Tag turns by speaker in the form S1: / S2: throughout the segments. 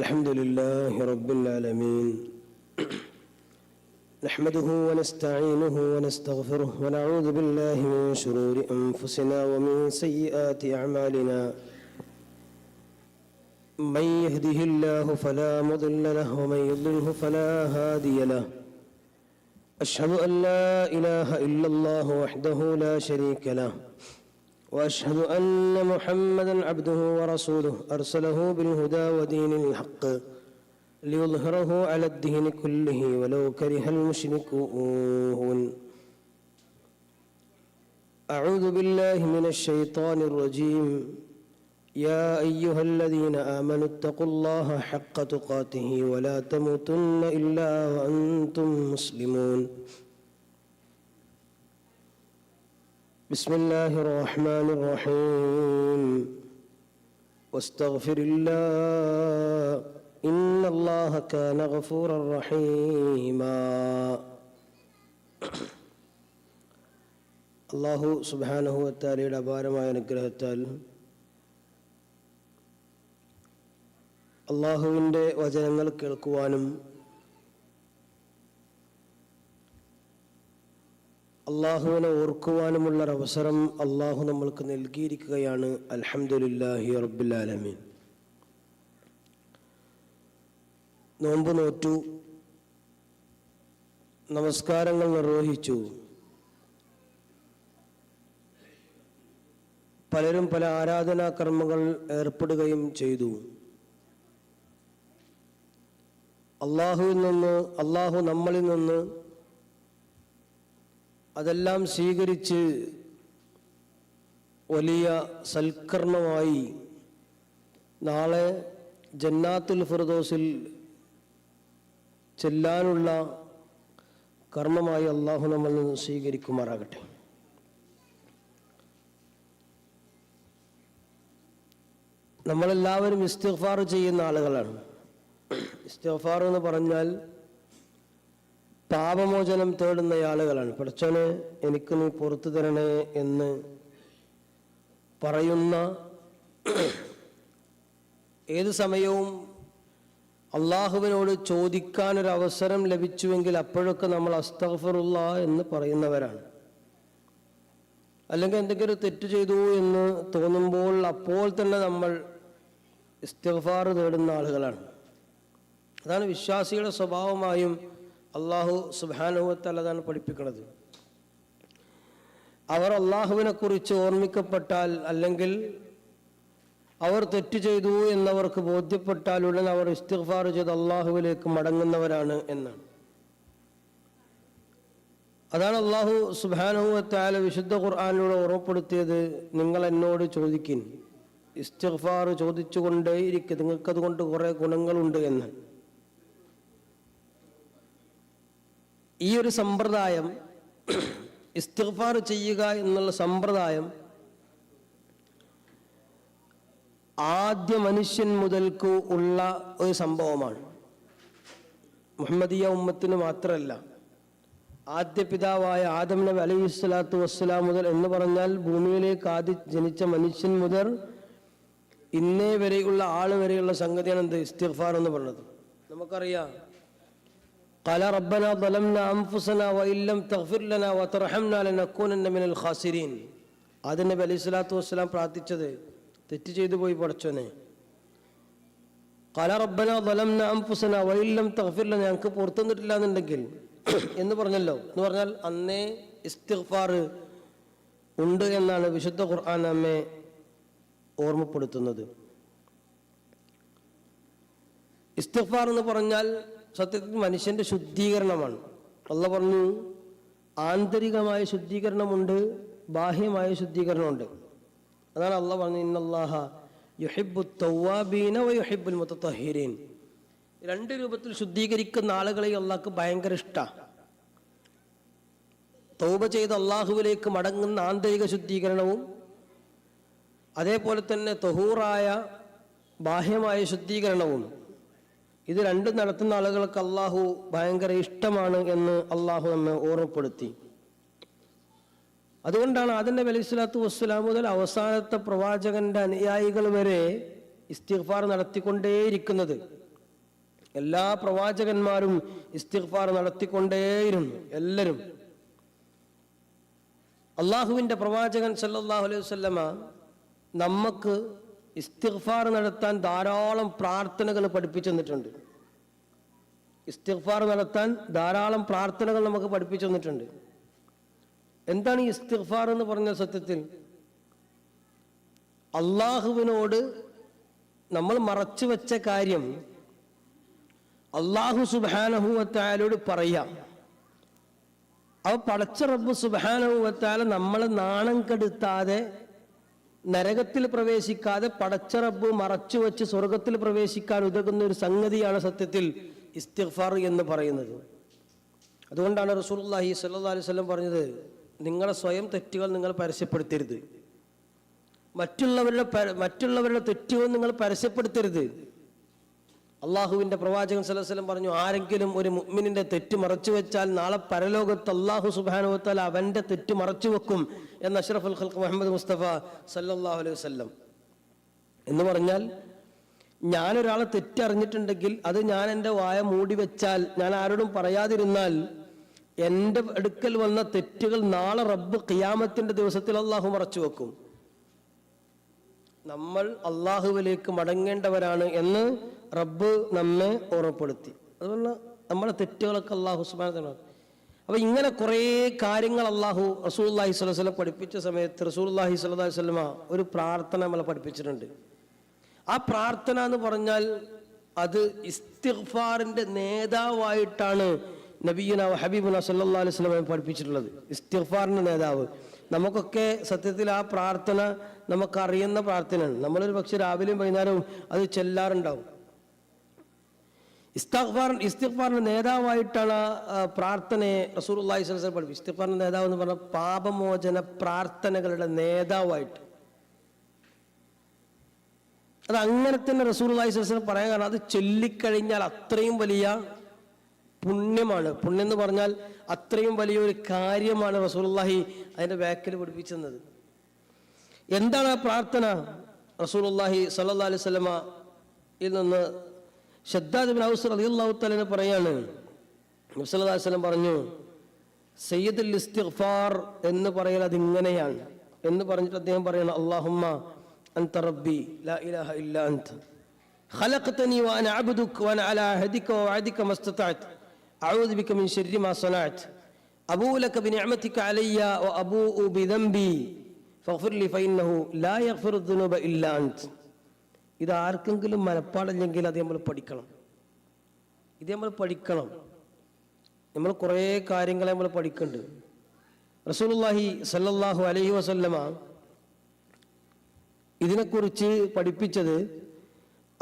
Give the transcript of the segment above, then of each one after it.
S1: الحمد لله رب العالمين. نحمده ونستعينه ونستغفره ونعوذ بالله من شرور أنفسنا ومن سيئات أعمالنا. من يهده الله فلا مضل له ومن يضلله فلا هادي له. أشهد أن لا إله إلا الله وحده لا شريك له. وأشهد أن محمدا عبده ورسوله أرسله بالهدى ودين الحق ليظهره على الدين كله ولو كره المشركون. أعوذ بالله من الشيطان الرجيم. يا أيها الذين آمنوا اتقوا الله حق تقاته ولا تموتن إلا وأنتم مسلمون. بسم الله الرحمن الرحيم واستغفر الله إن الله كان غفورا رحيما അള്ളാഹു സുബാനഹുവത്താലയുടെ അപാരമായ അനുഗ്രഹത്താൽ അള്ളാഹുവിൻ്റെ വചനങ്ങൾ കേൾക്കുവാനും അള്ളാഹുവിനെ അവസരം അള്ളാഹു നമ്മൾക്ക് നൽകിയിരിക്കുകയാണ്. അലഹമുല്ലാഹി റബ്ബുലാലമീൻ നോമ്പ് നോറ്റു. നമസ്കാരങ്ങൾ നിർവഹിച്ചു. പലരും പല ആരാധനാ കർമ്മങ്ങൾ ഏർപ്പെടുകയും ചെയ്തു. അള്ളാഹുവിൽ നിന്ന് അള്ളാഹു നമ്മളിൽ നിന്ന് അതെല്ലാം സ്വീകരിച്ച് വലിയ സൽക്കരണമായി നാളെ ജന്നാത്തുൽ ഫിറദോസിൽ ചെല്ലാനുള്ള കർമ്മമായി അള്ളാഹു നമ്മൾ നിന്ന് സ്വീകരിക്കുമാറാകട്ടെ. നമ്മളെല്ലാവരും ഇസ്തിഗ്ഫാർ ചെയ്യുന്ന ആളുകളാണ്. ഇസ്തിഗ്ഫാർ എന്ന് പറഞ്ഞാൽ പാപമോചനം തേടുന്ന ആളുകളാണ്. പഠിച്ചോനെ എനിക്ക് നീ പുറത്തു തരണേ എന്ന് പറയുന്ന ഏത് സമയവും അള്ളാഹുവിനോട് ചോദിക്കാനൊരവസരം ലഭിച്ചുവെങ്കിൽ അപ്പോഴൊക്കെ നമ്മൾ അസ്തഫറുള്ള എന്ന് പറയുന്നവരാണ്. അല്ലെങ്കിൽ എന്തെങ്കിലും തെറ്റ് ചെയ്തു എന്ന് തോന്നുമ്പോൾ അപ്പോൾ തന്നെ നമ്മൾ ഇസ്തഫാർ തേടുന്ന ആളുകളാണ്. അതാണ് വിശ്വാസിയുടെ സ്വഭാവമായും അള്ളാഹു സുബാനുവത്തല്ല അതാണ് പഠിപ്പിക്കുന്നത് അവർ അള്ളാഹുവിനെ കുറിച്ച് ഓർമ്മിക്കപ്പെട്ടാൽ അല്ലെങ്കിൽ അവർ തെറ്റ് ചെയ്തു എന്നവർക്ക് ബോധ്യപ്പെട്ടാൽ ഉടൻ അവർ ഇസ്തിഫാർ ചെയ്ത് അള്ളാഹുവിലേക്ക് മടങ്ങുന്നവരാണ് എന്നാണ്. അതാണ് അള്ളാഹു സുബാനുവത്താല വിശുദ്ധ ഖുർആാനിലൂടെ ഉറപ്പെടുത്തിയത് നിങ്ങൾ എന്നോട് ചോദിക്കിൻ. ഇസ്തിഗ്ഫാർ ചോദിച്ചുകൊണ്ടേയിരിക്കും. നിങ്ങൾക്കതുകൊണ്ട് കുറേ ഗുണങ്ങളുണ്ട് എന്ന്. ഈ ഒരു സമ്പ്രദായം ഇസ്തിഗ്ഫാർ ചെയ്യുക എന്നുള്ള സമ്പ്രദായം ആദ്യ മനുഷ്യൻ മുതൽക്ക് ഉള്ള ഒരു സംഭവമാണ്. മുഹമ്മദിയ ഉമ്മത്തിന് മാത്രമല്ല ആദ്യ പിതാവായ ആദം നബി അലൈഹി സ്വലാത്തു വസ്സലാം മുതൽ എന്ന് പറഞ്ഞാൽ ഭൂമിയിലേക്ക് ആദ്യ ജനിച്ച മനുഷ്യൻ മുതൽ ഇന്നേ വരെയുള്ള ആൾ വരെയുള്ള സംഗതിയാണ് എന്ത്? ഇസ്തിഫാർ എന്ന് പറഞ്ഞത്. നമുക്കറിയാം قال ربنا ظلمنا أنفسنا وإن لم تغفر لنا وترحمنا لنكونن من الخاسرين ആദ്യ നബി അലൈഹി സ്വലാത്തു വസ്സലാം പ്രാർത്ഥിച്ചത് തെറ്റ് ചെയ്തു പോയി പഠിച്ചോനെ قال ربنا ظلمنا أنفسنا وإن لم تغفر لنا ഞങ്ങൾക്ക് പുറത്തു നിന്നിട്ടില്ല എന്നുണ്ടെങ്കിൽ എന്ന് പറഞ്ഞല്ലോ എന്ന് പറഞ്ഞാൽ അന്നേ ഇസ്തിഗ്ഫാർ ഉണ്ട് എന്നാണ് വിശുദ്ധ ഖുർആൻ നമ്മെ ഓർമ്മപ്പെടുത്തുന്നത് ഇസ്തിഗ്ഫാർ എന്ന് പറഞ്ഞാൽ സത്യത്തിൽ മനുഷ്യന്റെ ശുദ്ധീകരണമാണ്. അല്ല പറഞ്ഞു ആന്തരികമായ ശുദ്ധീകരണമുണ്ട് ബാഹ്യമായ ശുദ്ധീകരണമുണ്ട്. അതാണ് അല്ല പറഞ്ഞു ഇന്നല്ലാഹ യുഹിബു തൗവാബീന യുഹിബുൽ മുത്തഹീരീൻ രണ്ട് രൂപത്തിൽ ശുദ്ധീകരിക്കുന്ന ആളുകളെ അള്ളാഹ്ക്ക് ഭയങ്കര ഇഷ്ടമാണ് തൗബ ചെയ്ത് അള്ളാഹുവിലേക്ക് മടങ്ങുന്ന ആന്തരിക ശുദ്ധീകരണവും അതേപോലെ തന്നെ തൊഹൂറായ ബാഹ്യമായ ശുദ്ധീകരണവും ഇത് രണ്ടും നടത്തുന്ന ആളുകൾക്ക് അള്ളാഹു ഭയങ്കര ഇഷ്ടമാണ് എന്ന് അള്ളാഹു നമ്മെ ഓർമ്മപ്പെടുത്തി. അതുകൊണ്ടാണ് അതിന്റെ അലൈഹി സ്വലാത്തു വസ്സലാം മുതൽ അവസാനത്തെ പ്രവാചകന്റെ അനുയായികൾ വരെ ഇസ്തിഗ്ഫാർ നടത്തിക്കൊണ്ടേയിരിക്കുന്നത്. എല്ലാ പ്രവാചകന്മാരും ഇസ്തിഗ്ഫാർ നടത്തിക്കൊണ്ടേയിരുന്നു എല്ലാവരും അള്ളാഹുവിന്റെ പ്രവാചകൻ സല്ലാഹു അലൈഹി വസല്ലമ നമുക്ക് ഇസ്തിഗ്ഫാർ നടത്താൻ ധാരാളം പ്രാർത്ഥനകൾ പഠിപ്പിച്ചു തന്നിട്ടുണ്ട്. ഇസ്തിഗ്ഫാർ നടത്താൻ ധാരാളം പ്രാർത്ഥനകൾ നമുക്ക് പഠിപ്പിച്ചു തന്നിട്ടുണ്ട്. എന്താണ് ഈ ഇസ്തിഗ്ഫാർ എന്ന് പറഞ്ഞ സത്യത്തിൽ? അള്ളാഹുവിനോട് നമ്മൾ മറച്ചു വെച്ച കാര്യം അള്ളാഹു സുബാനഹുവത്തായാലോട് പറയാം. അവ പടച്ച റബ്ബ് സുബാനഹുവത്താല നമ്മളെ നാണം കെടുത്താതെ നരകത്തിൽ പ്രവേശിക്കാതെ പടച്ച റബ്ബ് മറച്ചു വെച്ച് സ്വർഗത്തിൽ പ്രവേശിക്കാൻ ഉതകുന്ന ഒരു സംഗതിയാണ് സത്യത്തിൽ ഇസ്തിഗ്ഫാർ എന്ന് പറയുന്നത്. അതുകൊണ്ടാണ് റസൂലുള്ളാഹി സ്വല്ലല്ലാഹി അലൈഹി വസല്ലം പറഞ്ഞത് നിങ്ങളെ സ്വയം തെറ്റുകൾ നിങ്ങൾ പരസ്യപ്പെടുത്തരുത്. മറ്റുള്ളവരുടെ മറ്റുള്ളവരുടെ തെറ്റുകൾ നിങ്ങൾ പരസ്യപ്പെടുത്തരുത്. അള്ളാഹുവിന്റെ പ്രവാചകൻ വസല്ലം പറഞ്ഞു ആരെങ്കിലും ഒരു മുഅ്മിനിന്റെ തെറ്റ് മറച്ചു വെച്ചാൽ നാളെ പരലോകത്ത് അള്ളാഹു സുബ്ഹാനഹു അവന്റെ തെറ്റ് മറച്ചു വെക്കും എന്ന് അഷ്റഫുൽ ഖൽഖ് മുഹമ്മദ് മുസ്തഫ സല്ലാഹു അലൈഹി വസല്ലം എന്ന് പറഞ്ഞാൽ ഞാനൊരാളെ തെറ്ററിഞ്ഞിട്ടുണ്ടെങ്കിൽ അത് ഞാൻ എന്റെ വായ മൂടി വെച്ചാൽ ഞാൻ ആരോടും പറയാതിരുന്നാൽ എന്റെ അടുക്കൽ വന്ന തെറ്റുകൾ നാളെ റബ്ബ് ഖിയാമത്തിന്റെ ദിവസത്തിൽ അള്ളാഹു മറച്ചു വെക്കും. നമ്മൾ അള്ളാഹുവിലേക്ക് മടങ്ങേണ്ടവരാണ് എന്ന് റബ്ബ് നമ്മെ ഓർമ്മപ്പെടുത്തി. അതുപോലെ നമ്മുടെ തെറ്റുകളൊക്കെ അള്ളാഹു സ്മാനത്തിനാണ് അപ്പൊ ഇങ്ങനെ കുറേ കാര്യങ്ങൾ അള്ളാഹു റസൂൽ അള്ളാഹി സ്വലം പഠിപ്പിച്ച സമയത്ത് റസൂൽ അള്ളാഹി സ്വല്ലാ സ്വലമ ഒരു പ്രാർത്ഥന നമ്മളെ പഠിപ്പിച്ചിട്ടുണ്ട്. ആ പ്രാർത്ഥന എന്ന് പറഞ്ഞാൽ അത് ഇസ്തിഫാറിന്റെ നേതാവായിട്ടാണ് നബീന ഹബീബുന സല്ലല്ലാഹു അലൈഹി വസല്ലം പഠിപ്പിച്ചിട്ടുള്ളത്. ഇസ്തിഫാറിന്റെ നേതാവ്. നമുക്കൊക്കെ സത്യത്തിൽ ആ പ്രാർത്ഥന നമുക്കറിയുന്ന പ്രാർത്ഥനയാണ്. നമ്മളൊരു പക്ഷെ രാവിലെയും വൈകുന്നേരവും അത് ചെല്ലാറുണ്ടാവും. ഇസ്തഗ്ഫാർ ഇസ്തിഗ്ഫാറിന്റെ നേതാവായിട്ടാണ് പ്രാർത്ഥനയെ റസൂലുള്ളാഹി സ്വല്ലല്ലാഹു അലൈഹി വസല്ലം പഠിപ്പിച്ചത്. ഇസ്തിഗ്ഫാറിന്റെ നേതാവ് എന്ന് പറഞ്ഞാൽ പാപമോചന പ്രാർത്ഥനകളുടെ നേതാവായിട്ട്. അത് അങ്ങനെ തന്നെ സ്വല്ലല്ലാഹു അലൈഹി വസല്ലം പറയാൻ കാരണം അത് ചൊല്ലിക്കഴിഞ്ഞാൽ അത്രയും വലിയ പുണ്യമാണ്. പുണ്യം എന്ന് പറഞ്ഞാൽ അത്രയും വലിയൊരു കാര്യമാണ് റസൂലുള്ളാഹി അതിന്റെ ബാക്കിൽ പഠിപ്പിച്ചത് എന്താണ് ആ പ്രാർത്ഥന? റസൂലുള്ളാഹി സല്ലാ അലൈഹി വസല്ലമ യിൽ നിന്ന് ഷദ്ദാദ് ബിൻ ഔസ് റളിയല്ലാഹു തആല പറയാണ്. നബി സല്ലല്ലാഹു അലൈഹി വസല്ലം പറഞ്ഞു സയ്യിദുൽ ഇസ്തിഗ്ഫാർ എന്ന് പറയൽ അതിങ്ങനെയാണ്. എന്ന് പറഞ്ഞിട്ട് അദ്ദേഹം പറയണം അല്ലാഹുമ്മ അൻത റബ്ബി ലാ ഇലാഹ ഇല്ലാ അൻത خلقتني وانا عبدك وانا على عهدك ووعدك ما استطعت اعوذ بك من شر ما صنعت ابوء لك بنعمتك علي وابوء بذنبي فاغفر لي فانه لا يغفر الذنوب الا انت ഇത് ആർക്കെങ്കിലും മനപ്പാടില്ലെങ്കിൽ അത് നമ്മൾ പഠിക്കണം ഇത് നമ്മൾ പഠിക്കണം നമ്മൾ കുറേ കാര്യങ്ങൾ നമ്മൾ പഠിക്കുന്നുണ്ട് റസൂലുള്ളാഹി സല്ലല്ലാഹു അലൈഹി വസല്ലമ ഇതിനെക്കുറിച്ച് പഠിപ്പിച്ചത്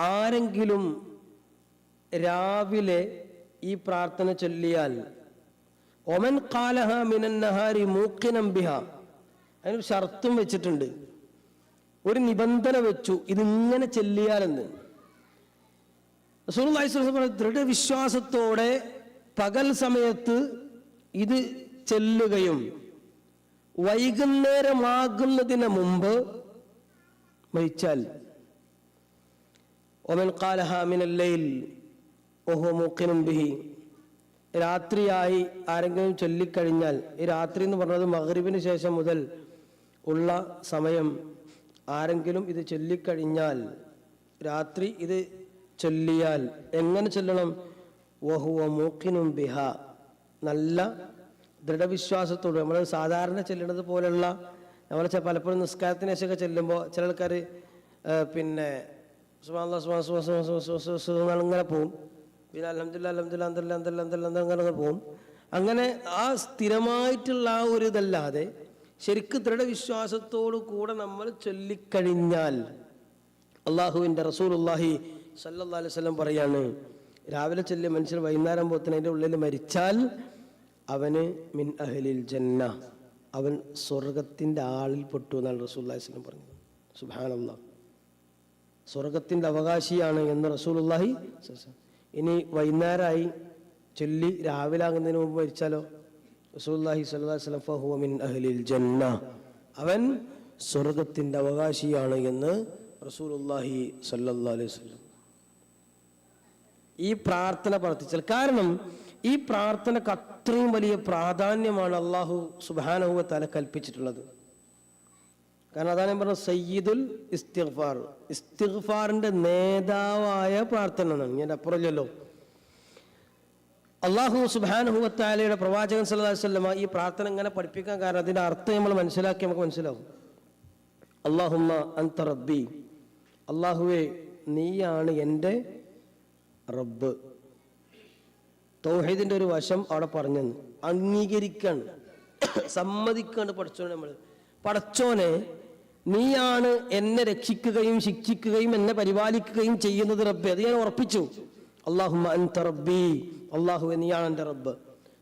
S1: ആരെങ്കിലും രാവിലെ ഈ പ്രാർത്ഥന ചൊല്ലിയാൽ ഒമൻ കാലഹ മിനന്നഹാരി മൂക്കിനം ബിഹ അതിനൊരു ഷർത്തും വെച്ചിട്ടുണ്ട്. ഒരു നിബന്ധന വെച്ചു ഇതിങ്ങനെ ചെല്ലിയാലെന്ന് ദൃഢവിശ്വാസത്തോടെ പകൽ സമയത്ത് ഇത് ചെല്ലുകയും വൈകുന്നേരമാകുന്നതിന് മുമ്പ് മരിച്ചാൽ. ഒമൻ കാലഹ മിനല്ലയിൽ ഓഹോ മൂക്കിനും ബിഹി. രാത്രിയായി ആരെങ്കിലും ചൊല്ലിക്കഴിഞ്ഞാൽ ഈ രാത്രി എന്ന് പറഞ്ഞത് മഗ്രിബിന് ശേഷം മുതൽ ഉള്ള സമയം ആരെങ്കിലും ഇത് ചൊല്ലിക്കഴിഞ്ഞാൽ രാത്രി ഇത് ചൊല്ലിയാൽ എങ്ങനെ ചൊല്ലണം? വഹുവ മൂക്കിനും ബിഹ. നല്ല ദൃഢവിശ്വാസത്തോട് നമ്മൾ സാധാരണ ചെല്ലുന്നത് പോലെയുള്ള നമ്മൾ പലപ്പോഴും നിസ്കാരത്തിന് ശേഷമൊക്കെ ചെല്ലുമ്പോൾ ചില ആൾക്കാർ പിന്നെ സുബ്ഹാന അങ്ങനെ പോവും. പിന്നെ അലഹമില്ല അലഹമില്ല അന്തല്ല അന്തല്ല അന്തല്ല അങ്ങനെ പോവും. അങ്ങനെ ആ സ്ഥിരമായിട്ടുള്ള ആ ഒരു ഇതല്ലാതെ ശരിക്കും ദൃഢവിശ്വാസത്തോടു കൂടെ നമ്മൾ ചൊല്ലിക്കഴിഞ്ഞാൽ അള്ളാഹുവിന്റെ റസൂലുള്ളാഹി അള്ളാഹി അലൈഹി വസല്ലം പറയാണ് രാവിലെ ചൊല്ലിയ മനുഷ്യൻ വൈകുന്നേരം പോത്തിന് ഉള്ളിൽ മരിച്ചാൽ അവന് മിൻ അഹലിൽ ജന്ന അവൻ സ്വർഗത്തിന്റെ ആളിൽ പെട്ടു എന്നാണ് റസൂലുള്ളാഹി സ്വലം പറഞ്ഞത്. സുഹാനന്ദ സ്വർഗത്തിന്റെ അവകാശിയാണ് എന്ന് വസല്ലം. ഇനി വൈകുന്നേരമായി ചൊല്ലി രാവിലെ ആകുന്നതിന് മുമ്പ് മരിച്ചാലോ? റസൂലുള്ളാഹി സ്വല്ലല്ലാഹു അലൈഹി വസല്ലം ഫഹുവ മിൻ അഹ്ലിൽ ജന്ന. അവൻ സ്വർഗത്തിന്റെ അവകാശിയാണ് എന്ന് റസൂലുള്ളാഹി സല്ലാ അലൈഹി വസല്ലം ഈ പ്രാർത്ഥന പ്രാർത്ഥിച്ചാൽ കാരണം ഈ പ്രാർത്ഥനക്ക് അത്രയും വലിയ പ്രാധാന്യമാണ് അള്ളാഹു സുബാനഹുവ തല കൽപ്പിച്ചിട്ടുള്ളത്. കാരണം അതാണ് ഞാൻ പറഞ്ഞത് സയ്യിദുൽ ഇസ്തിഗ്ഫാർ. ഇസ്തിഗ്ഫാറിന്റെ നേതാവായ പ്രാർത്ഥന ഞാൻ അപ്പുറമല്ലോ അള്ളാഹു സുബാനുഹുവത്താലയുടെ പ്രവാചകൻ വസല്ലമ ഈ പ്രാർത്ഥന ഇങ്ങനെ പഠിപ്പിക്കാൻ കാരണം അതിന്റെ അർത്ഥം നമ്മൾ മനസ്സിലാക്കി നമുക്ക് മനസ്സിലാവും. അള്ളാഹുമ്മ അന്ത റബ്ബി. അള്ളാഹുവേ നീയാണ് എന്റെ റബ്ബ്. തൗഹീദിന്റെ ഒരു വശം അവിടെ പറഞ്ഞു അംഗീകരിക്കാണ്. സമ്മതിക്കാണ് പഠിച്ചോനെ നമ്മൾ പഠിച്ചോനെ നീയാണ് എന്നെ രക്ഷിക്കുകയും ശിക്ഷിക്കുകയും എന്നെ പരിപാലിക്കുകയും ചെയ്യുന്നത് റബ്ബെ. അത് ഞാൻ ഉറപ്പിച്ചു. അള്ളാഹു അൻത റബ്ബി. അള്ളാഹു നീയാണ് എന്റെ റബ്ബ്.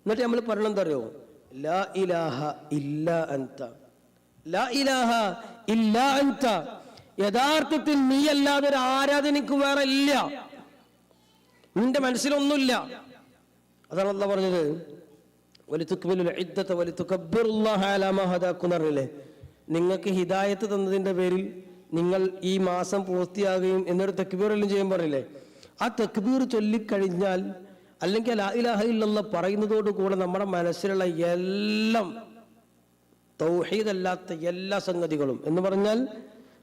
S1: എന്നിട്ട് നമ്മൾ പറയണം എന്താ അറിയോ? ലാ ഇലാഹ ഇല്ല അൻത. ലാ ഇലാഹ ഇല്ല അൻത. യഥാർത്ഥത്തിൽ നീ അല്ലാതെ ഒരു ആരാധനയ്ക്ക് വേറെ ഇല്ല. നിന്റെ മനസ്സിലൊന്നുമില്ല. അതാണ് അല്ല പറഞ്ഞത്. എന്ന് നിങ്ങൾക്ക് ഹിദായത്ത് തന്നതിന്റെ പേരിൽ നിങ്ങൾ ഈ മാസം പൂർത്തിയാകുകയും എന്നൊരു തെക്കുബീറെല്ലാം ചെയ്യാൻ പറഞ്ഞില്ലേ? ആ തക്ബീർ ചൊല്ലിക്കഴിഞ്ഞാൽ അല്ലെങ്കിൽ ഇല്ലല്ലാ പറയുന്നതോട് കൂടെ നമ്മുടെ മനസ്സിലുള്ള എല്ലാം തൗഹീദല്ലാത്ത എല്ലാ സംഗതികളും എന്ന് പറഞ്ഞാൽ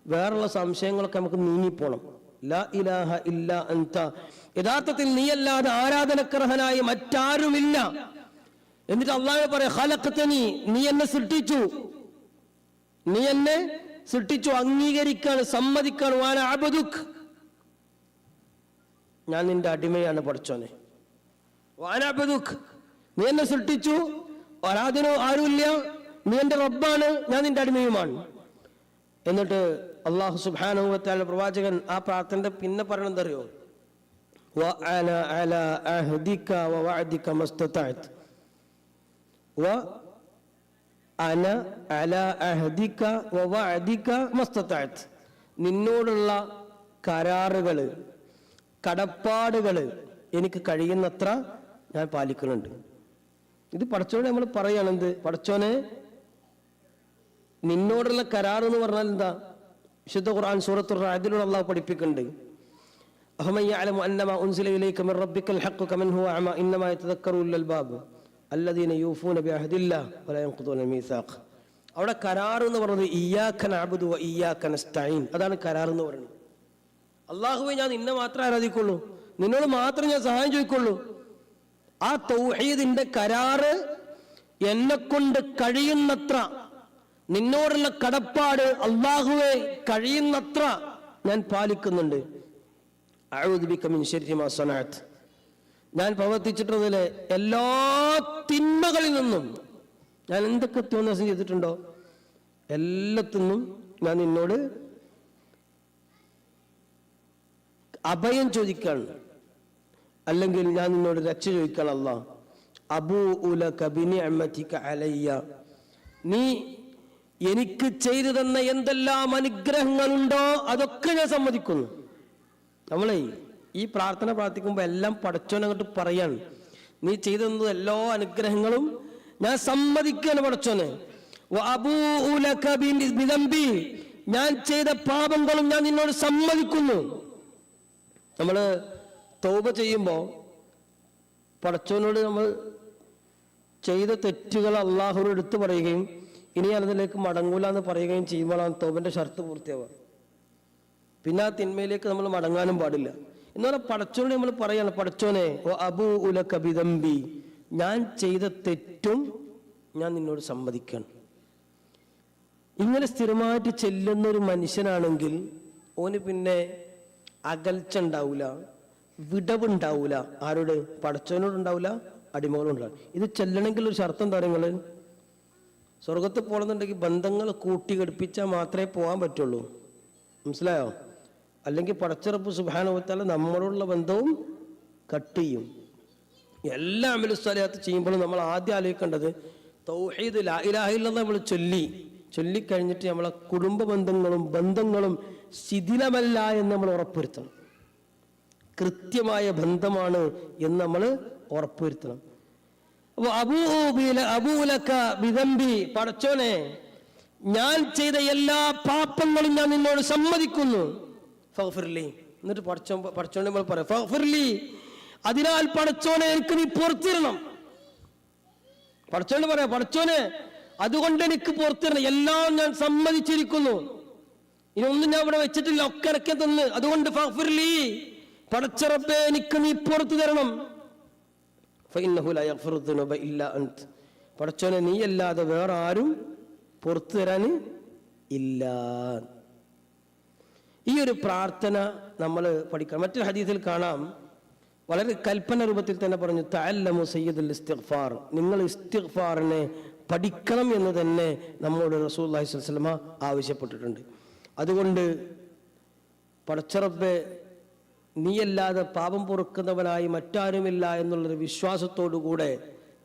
S1: വേറുള്ള സംശയങ്ങളൊക്കെ നമുക്ക് നീങ്ങിപ്പോണം. ലാ ഇലാഹ ഇല്ല യഥാർത്ഥത്തിൽ നീയല്ലാതെ ആരാധനക്കർഹനായി മറ്റാരുമില്ല. എന്നിട്ട് അള്ളാഹു പറയാ ഖലഖ്തനി നീ എന്നെ സൃഷ്ടിച്ചു. നീ എന്നെ സൃഷ്ടിച്ചു അംഗീകരിക്കാൻ സമ്മതിക്കാൻ. വാന ഞാൻ നിന്റെ അടിമയാണ് പഠിച്ചോനെ. വാനാബദുഖ് നീ എന്നെ സൃഷ്ടിച്ചു. ആരാധന ആരുമില്ല. നീ എന്റെ റബ്ബാണ്. ഞാൻ നിന്റെ അടിമയുമാണ്. എന്നിട്ട് അള്ളാഹു സുബാനുവത്താല പ്രവാചകൻ ആ പ്രാർത്ഥന പിന്നെ പറയണം അറിയോ നിന്നോടുള്ള കരാറുകൾ കടപ്പാടുകൾ എനിക്ക് കഴിയുന്നത്ര ഞാൻ പാലിക്കുന്നുണ്ട്. ഇത് പടച്ചോനെ നമ്മൾ പറയുകയാണെന്ത് പടച്ചോനെ നിന്നോടുള്ള കരാർ എന്ന് പറഞ്ഞാൽ എന്താ വിശുദ്ധ ഖുർആൻ സൂറത്തുർ റാദിലൂടെ അള്ളാഹു പഠിപ്പിക്കുന്നുണ്ട് أفمن يعلم أن ما أنزل إليك من ربك الحق كمن هو أعمى إنما يتذكر أولو الألباب الذين يوفون بعهد الله ولا ينقضون الميثاق അവിടെ കരാർ എന്ന് പറയുന്നത് ഇയ്യാക്കൻ അബുദു ഇയ്യാക്കൻ നസ്തഈൻ അതാണ് കരാർ എന്ന് പറയുന്നത് അള്ളാഹുവെ ഞാൻ നിന്നെ മാത്രമേ ആരാധിക്കുള്ളൂ നിന്നോട് മാത്രം ഞാൻ സഹായം ചോദിക്കുള്ളൂ ആ തൗഹീദിന്റെ കരാറ് എന്നെ കൊണ്ട് കഴിയുന്നത്ര നിന്നോടുള്ള കടപ്പാട് അള്ളാഹുവെ കഴിയുന്നത്ര ഞാൻ പാലിക്കുന്നുണ്ട്. ഞാൻ പ്രവർത്തിച്ചിട്ടുള്ളതിലെ എല്ലാ തിന്മകളിൽ നിന്നും ഞാൻ എന്തൊക്കെ തോന്നിയാസം ചെയ്തിട്ടുണ്ടോ? എല്ലാത്തിനും ഞാൻ നിന്നോട് അഭയം ചോദിക്കാണ്. അല്ലെങ്കിൽ ഞാൻ നിന്നോട് രക്ഷ ചോദിക്കാൻ അല്ല അബൂ ഉല കബിനി അലയ്യ. നീ എനിക്ക് ചെയ്തു തന്ന എന്തെല്ലാം അനുഗ്രഹങ്ങളുണ്ടോ അതൊക്കെ ഞാൻ സമ്മതിക്കുന്നു. നമ്മളെ ഈ പ്രാർത്ഥന പ്രാർത്ഥിക്കുമ്പോൾ എല്ലാം പടച്ചോനങ്ങോട്ട് പറയാണ്. നീ ചെയ്തു തന്നത് എല്ലാ അനുഗ്രഹങ്ങളും ഞാൻ സമ്മതിക്കുകയാണ് പടച്ചോന്. ഞാൻ ചെയ്ത പാപങ്ങളും ഞാൻ നിന്നോട് സമ്മതിക്കുന്നു. നമ്മൾ തോപ ചെയ്യുമ്പോൾ പടച്ചോനോട് നമ്മൾ ചെയ്ത തെറ്റുകൾ അള്ളാഹുവിനോട് എടുത്തു പറയുകയും ഇനി അതിലേക്ക് മടങ്ങൂല എന്ന് പറയുകയും ചെയ്യുമ്പോഴാണ് തൗബന്റെ ഷർത്ത് പൂർത്തിയാവുക. പിന്നെ ആ തിന്മയിലേക്ക് നമ്മൾ മടങ്ങാനും പാടില്ല. എന്ന് പറഞ്ഞാൽ പടച്ചോനെ നമ്മൾ പറയാണ് പടച്ചോനെ ഓ അബു ഉല കബിതമ്പി ഞാൻ ചെയ്ത തെറ്റും ഞാൻ നിന്നോട് സമ്മതിക്കണം. ഇങ്ങനെ സ്ഥിരമായിട്ട് ചെല്ലുന്ന ഒരു മനുഷ്യനാണെങ്കിൽ ഓന് പിന്നെ അകൽച്ച ഉണ്ടാവൂല വിടവുണ്ടാവൂല ആരോട്? പടച്ചവനോട് ഉണ്ടാവൂല അടിമകളുണ്ടാവും ഇത് ചെല്ലണമെങ്കിൽ ഒരു ഷർത്തം എന്താ സ്വർഗത്ത് പോകണമെന്നുണ്ടെങ്കിൽ ബന്ധങ്ങൾ കൂട്ടി ഘടിപ്പിച്ചാൽ മാത്രമേ പോകാൻ പറ്റുള്ളൂ. മനസ്സിലായോ? അല്ലെങ്കിൽ പടച്ചിറപ്പ് സുബാനുവത്താല നമ്മളുള്ള ബന്ധവും കട്ട് ചെയ്യും. എല്ലാ അമലുസ്ഥലത്ത് ചെയ്യുമ്പോഴും നമ്മൾ ആദ്യം ആലോചിക്കേണ്ടത് തൗഹീദ് ലാ ഇലാഹ ഇല്ലല്ലാഹ് നമ്മൾ ചൊല്ലി. ചൊല്ലിക്കഴിഞ്ഞിട്ട് നമ്മളെ കുടുംബ ബന്ധങ്ങളും ബന്ധങ്ങളും ശിഥിലമല്ല എന്ന് നമ്മൾ ഉറപ്പുവരുത്തണം. കൃത്യമായ ബന്ധമാണ് എന്ന് നമ്മൾ ഉറപ്പുവരുത്തണം. പടച്ചോനെ ഞാൻ ചെയ്ത എല്ലാ പാപങ്ങളും ഞാൻ നിന്നോട് സമ്മതിക്കുന്നു. ഫഗ്ഫിർലി. എന്നിട്ട് പടച്ചോ പടച്ചോനെ നമ്മൾ പറയാം. ഫഗ്ഫിർലി. അതിനാൽ പടച്ചോനെ എനിക്ക് നീ പുറത്തിരണം പടച്ചോനെ പറയാം. പടച്ചോനെ അതുകൊണ്ട് എനിക്ക് പുറത്തിരണം എല്ലാം ഞാൻ സമ്മതിച്ചിരിക്കുന്നു. ഇനി ഒന്നും ഞാൻ ഇവിടെ വെച്ചിട്ടില്ല. ഒക്കെ ഇറക്കി തന്ന്. അതുകൊണ്ട് ഫഗ്ഫിർലി, പടച്ചറപ്പേ എനിക്ക് നീ പുറത്തു തരണം. ഫഇന്നഹു ലാ യഗ്ഫിറു ദുനൂബ ഇല്ലാ അൻത്. പടച്ചോനെ നീയല്ലാതെ വേറെ ആരും പുറത്തു തരാൻ ഇല്ല. ഈ ഒരു പ്രാർത്ഥന നമ്മൾ പഠിക്കണം. മറ്റൊരു ഹദീസിൽ കാണാം. വളരെ കൽപ്പന രൂപത്തിൽ തന്നെ പറഞ്ഞു തഅല്ലമു സയ്യിദുൽ ഇസ്തിഗ്ഫാർ. നിങ്ങൾ ഇസ്തിഗ്ഫാറിനെ പഠിക്കണം എന്ന് തന്നെ റസൂലുള്ളാഹി സ്വല്ലല്ലാഹു അലൈഹി വസല്ലമ ആവശ്യപ്പെട്ടിട്ടുണ്ട്. അതുകൊണ്ട് പടച്ചറബെ നീയല്ലാതെ പാപം പൊറുക്കുന്നവനായി മറ്റാരുമില്ല എന്നുള്ളൊരു വിശ്വാസത്തോടു കൂടെ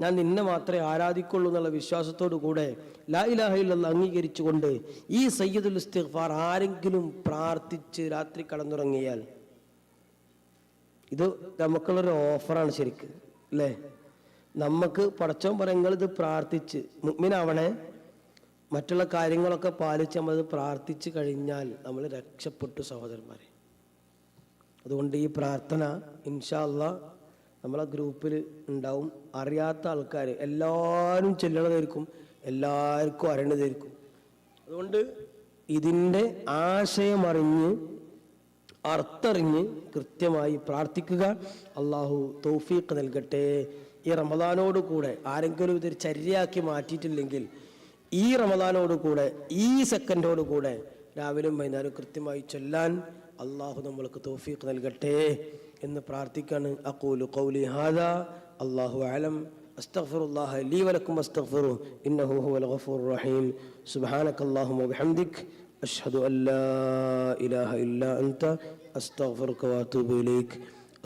S1: ഞാൻ നിന്നെ മാത്രമേ ആരാധിക്കുള്ളൂ എന്നുള്ള വിശ്വാസത്തോടു കൂടെ ലാ ഇലാഹ ഇല്ലല്ലാഹ് അംഗീകരിച്ചുകൊണ്ട് ഈ സയ്യിദുൽ ഇസ്തിഗ്ഫാർ ആരെങ്കിലും പ്രാർത്ഥിച്ച് രാത്രി കടന്നുറങ്ങിയാൽ ഇത് നമുക്കുള്ളൊരു ഓഫറാണ് ശരിക്ക് അല്ലേ? നമുക്ക് പടച്ചോൻ പറയുന്നത് ഇത് പ്രാർത്ഥിച്ച് മുഗ്മിനാവണേ. മറ്റുള്ള കാര്യങ്ങളൊക്കെ പാലിച്ച് നമ്മളത് പ്രാർത്ഥിച്ച് കഴിഞ്ഞാൽ നമ്മൾ രക്ഷപ്പെട്ടു സഹോദരന്മാരെ. അതുകൊണ്ട് ഈ പ്രാർത്ഥന ഇൻഷാല്ല നമ്മളെ ഗ്രൂപ്പിൽ ഉണ്ടാവും. അറിയാത്ത ആൾക്കാർ എല്ലാവരും ചെല്ലണതായിരിക്കും എല്ലാവർക്കും അറിയണതായിരിക്കും അതുകൊണ്ട് ഇതിന്റെ ആശയമറിഞ്ഞ് അർത്തറിഞ്ഞ് കൃത്യമായി പ്രാർത്ഥിക്കുക. അള്ളാഹു തൗഫീഖ് നൽകട്ടെ. ഈ റമദാനോട് കൂടെ ആരെങ്കിലും ഇതൊരു ചര്യയാക്കി മാറ്റിയിട്ടില്ലെങ്കിൽ ഈ റമദാനോട് കൂടെ ഈ സെക്കൻഡോട് കൂടെ രാവിലെയും വൈകുന്നേരം കൃത്യമായി ചൊല്ലാൻ അള്ളാഹു നമ്മൾക്ക് തൗഫീഖ് നൽകട്ടെ എന്ന് പ്രാർത്ഥിക്കാണ് അക്കൂലു കൗലി ഹാദ അള്ളാഹു ആലം أستغفر الله لي ولكم واستغفروه إنه هو الغفور الرحيم سبحانك اللهم وبحمدك أشهد أن لا إله إلا أنت أستغفرك وأتوب إليك